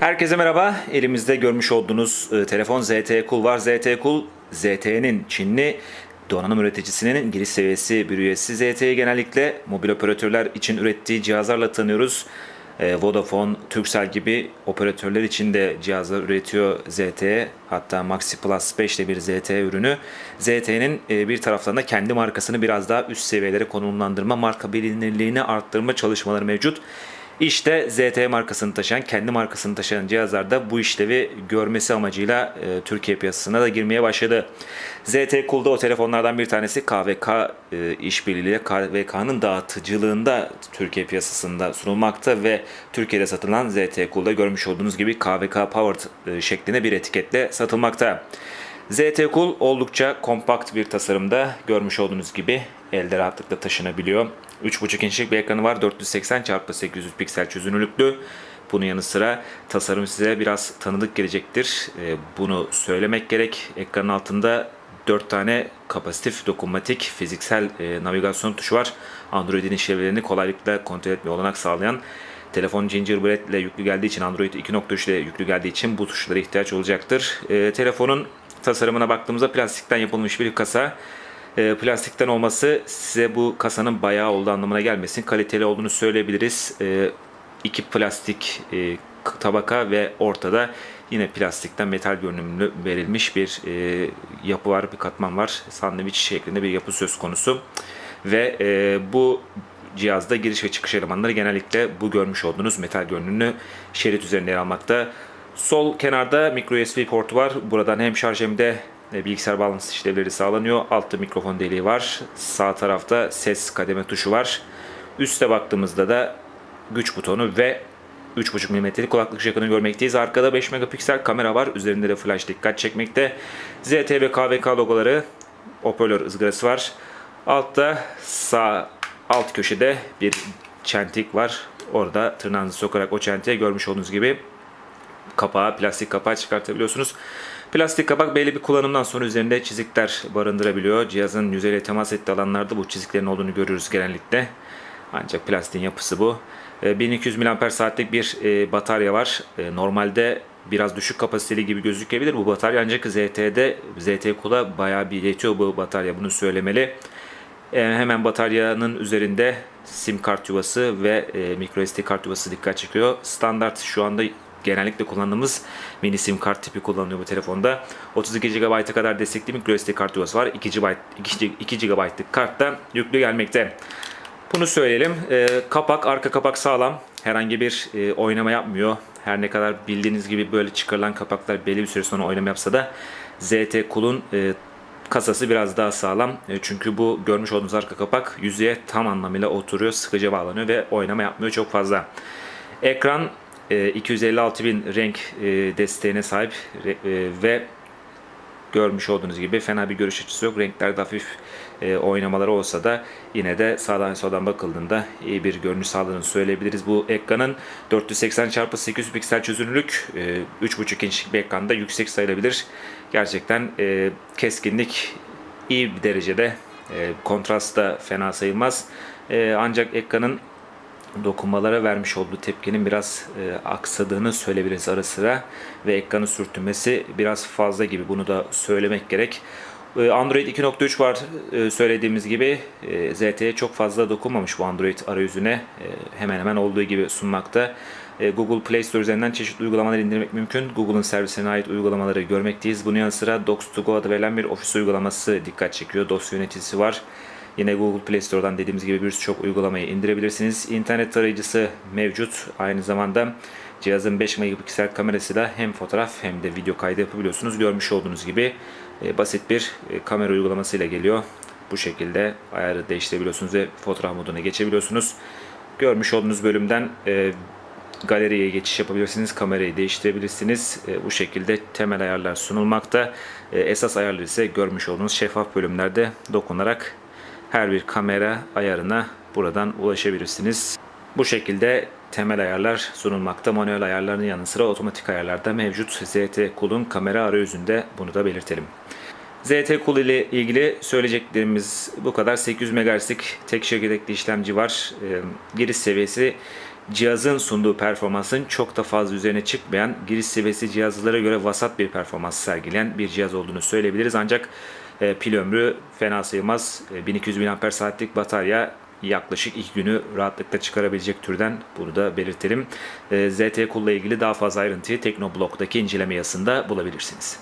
Herkese merhaba. Elimizde görmüş olduğunuz e, telefon ZTE Cool var. ZTE Cool, ZTE'nin Çinli donanım üreticisinin giriş seviyesi bir üyesi. ZTE genellikle mobil operatörler için ürettiği cihazlarla tanıyoruz. E, Vodafone, Turkcell gibi operatörler için de cihazlar üretiyor ZTE. Hatta Maxi Plus 5 de bir ZTE ürünü. ZTE'nin e, bir taraftan da kendi markasını biraz daha üst seviyelere konumlandırma, marka bilinirliğini arttırma çalışmaları mevcut. İşte ZTE markasını taşıyan, kendi markasını taşıyan cihazlarda bu işlevi görmesi amacıyla e, Türkiye piyasasına da girmeye başladı. ZTE Cool'da o telefonlardan bir tanesi KVK e, işbirliğiyle KVK'nın dağıtıcılığında Türkiye piyasasında sunulmakta ve Türkiye'de satılan ZTE Cool'da görmüş olduğunuz gibi KVK Powered e, şeklinde bir etiketle satılmakta. ZT Cool oldukça kompakt bir tasarımda görmüş olduğunuz gibi elde rahatlıkla taşınabiliyor. 3.5 inçlik bir ekranı var. 480 x 800 piksel çözünürlüklü. Bunun yanı sıra tasarım size biraz tanıdık gelecektir. Ee, bunu söylemek gerek. Ekranın altında 4 tane kapasitif, dokunmatik, fiziksel e, navigasyon tuşu var. Android'in işlevlerini kolaylıkla kontrol etmeye olanak sağlayan Telefon Gingerbread ile yüklü geldiği için Android 2.3 ile yüklü geldiği için bu tuşlara ihtiyaç olacaktır. E, telefonun tasarımına baktığımızda plastikten yapılmış bir kasa. E, plastikten olması size bu kasanın bayağı olduğu anlamına gelmesin. Kaliteli olduğunu söyleyebiliriz. E, iki plastik e, tabaka ve ortada yine plastikten metal görünümlü verilmiş bir e, yapı var, bir katman var. Sandviç şeklinde bir yapı söz konusu. Ve e, bu cihazda giriş ve çıkış elemanları genellikle bu görmüş olduğunuz metal görünümlü şerit üzerinde yer almakta. Sol kenarda micro USB portu var. Buradan hem şarj hem de bilgisayar bağlantısı işlevleri sağlanıyor. Altta mikrofon deliği var. Sağ tarafta ses kademe tuşu var. Üste baktığımızda da güç butonu ve 3.5 mm'lik kulaklık jackını görmekteyiz. Arkada 5 megapiksel kamera var. Üzerinde de flash dikkat çekmekte. ZT ve KVK logoları hoparlör ızgarası var. Altta sağ alt köşede bir çentik var. Orada tırnağınızı sokarak o çentiğe görmüş olduğunuz gibi kapağı, plastik kapağı çıkartabiliyorsunuz. Plastik kapak belli bir kullanımdan sonra üzerinde çizikler barındırabiliyor. Cihazın yüzeyle temas ettiği alanlarda bu çiziklerin olduğunu görüyoruz genellikle. Ancak plastiğin yapısı bu. 1200 mAh saatlik bir e, batarya var. E, normalde biraz düşük kapasiteli gibi gözükebilir bu batarya ancak ZT'de ZT Cool'a bayağı bir yetiyor bu batarya bunu söylemeli. E, hemen bataryanın üzerinde sim kart yuvası ve microSD kart yuvası dikkat çekiyor. Standart şu anda genellikle kullandığımız mini sim kart tipi kullanılıyor bu telefonda. 32 GB'a kadar destekli microSD kart yuvası var. 2 GB 2 GB'lık kart da yüklü gelmekte. Bunu söyleyelim. E, kapak, arka kapak sağlam. Herhangi bir e, oynama yapmıyor. Her ne kadar bildiğiniz gibi böyle çıkarılan kapaklar belli bir süre sonra oynama yapsa da ZT Cool'un e, kasası biraz daha sağlam. E, çünkü bu görmüş olduğunuz arka kapak yüzeye tam anlamıyla oturuyor, sıkıca bağlanıyor ve oynama yapmıyor çok fazla. Ekran 256 bin renk e, desteğine sahip e, ve görmüş olduğunuz gibi fena bir görüş açısı yok. Renklerde hafif e, oynamaları olsa da yine de sağdan soldan bakıldığında iyi bir görünüş sağladığını söyleyebiliriz. Bu ekranın 480 x 800 piksel çözünürlük e, 3.5 inçlik bir ekranda yüksek sayılabilir. Gerçekten e, keskinlik iyi bir derecede. E, kontrast da fena sayılmaz. E, ancak ekranın dokunmalara vermiş olduğu tepkinin biraz e, aksadığını söyleyebiliriz ara sıra ve ekranı sürtünmesi biraz fazla gibi bunu da söylemek gerek. E, Android 2.3 var e, söylediğimiz gibi e, ZT'ye çok fazla dokunmamış bu Android arayüzüne e, hemen hemen olduğu gibi sunmakta. Google Play Store üzerinden çeşitli uygulamalar indirmek mümkün. Google'ın servisine ait uygulamaları görmekteyiz. Bunun yanı sıra Docs2Go adı verilen bir ofis uygulaması dikkat çekiyor. Dosya yöneticisi var. Yine Google Play Store'dan dediğimiz gibi birçok uygulamayı indirebilirsiniz. İnternet tarayıcısı mevcut. Aynı zamanda cihazın 5 megapiksel kamerasıyla hem fotoğraf hem de video kaydı yapabiliyorsunuz. Görmüş olduğunuz gibi e, basit bir e, kamera uygulamasıyla geliyor. Bu şekilde ayarı değiştirebiliyorsunuz ve fotoğraf moduna geçebiliyorsunuz. Görmüş olduğunuz bölümden e, galeriye geçiş yapabilirsiniz. Kamerayı değiştirebilirsiniz. Bu şekilde temel ayarlar sunulmakta. Esas ayarlar ise görmüş olduğunuz şeffaf bölümlerde dokunarak her bir kamera ayarına buradan ulaşabilirsiniz. Bu şekilde temel ayarlar sunulmakta. Manuel ayarların yanı sıra otomatik ayarlar da mevcut. ZT Cool'un kamera arayüzünde bunu da belirtelim. ZT Cool ile ilgili söyleyeceklerimiz bu kadar. 800 MHz'lik tek çekirdekli işlemci var. Ee, Giriş seviyesi cihazın sunduğu performansın çok da fazla üzerine çıkmayan, giriş seviyesi cihazlara göre vasat bir performans sergileyen bir cihaz olduğunu söyleyebiliriz. Ancak e, pil ömrü fena sayılmaz. E, 1200 mAh saatlik batarya yaklaşık 2 günü rahatlıkla çıkarabilecek türden bunu da belirtelim. E, ZT Cool ile ilgili daha fazla ayrıntıyı Teknoblog'daki inceleme yazısında bulabilirsiniz.